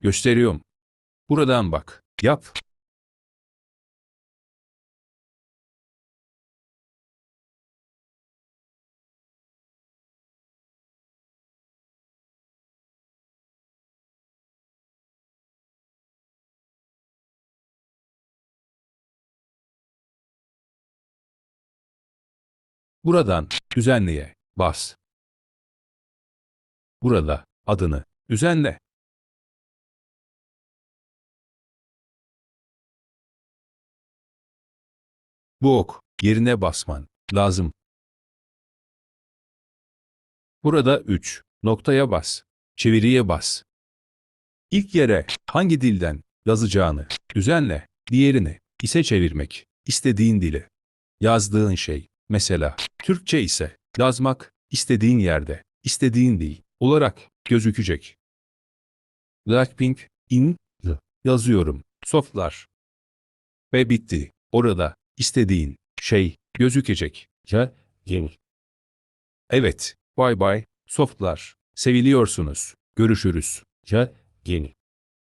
Gösteriyorum. Buradan bak. Yap. Buradan düzenleye bas. Burada adını düzenle. Bu ok yerine basman lazım. Burada 3 noktaya bas. Çeviriye bas. İlk yere hangi dilden yazacağını düzenle. Diğerini ise çevirmek. istediğin dili. Yazdığın şey mesela Türkçe ise yazmak istediğin yerde, istediğin dil olarak gözükecek. Blackpink in yazıyorum. Softlar. Ve bitti. Orada istediğin şey gözükecek. Ya yeni. Evet. Bye bye. Softlar. Seviliyorsunuz. Görüşürüz. Ya yeni.